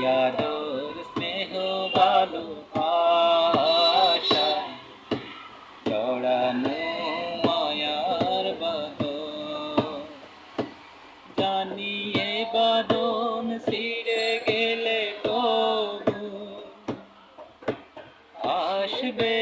দয়ালোর স্নেহ ভালো আশা জড়ানো মায়ার বাদ জানিয়ে বাদন সিরে গেলে কবু আসবে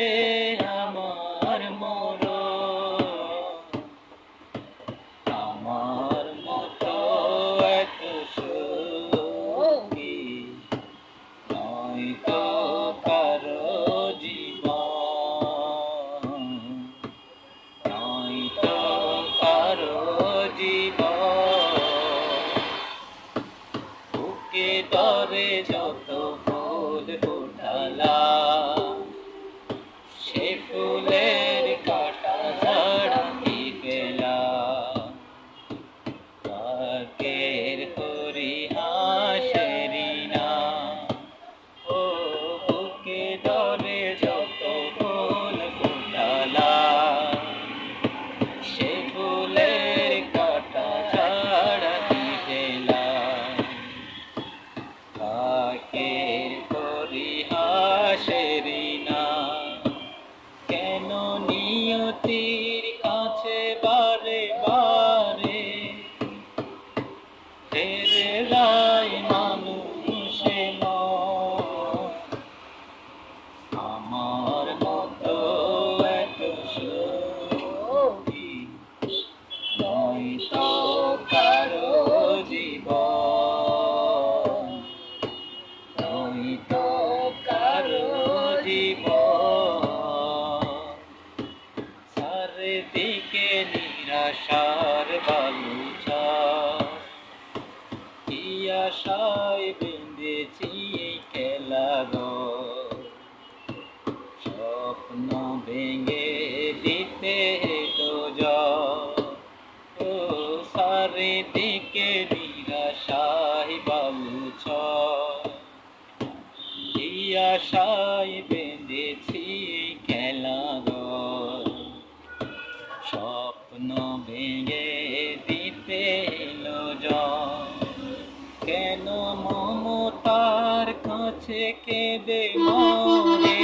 love. চারদিকে নিরাশার বালুচা। কি আশা দেখেছি এই খেলাঘর স্বপ্ন ভেঙে দিতে এলো কেন মমতার কাছে কেঁদে মরে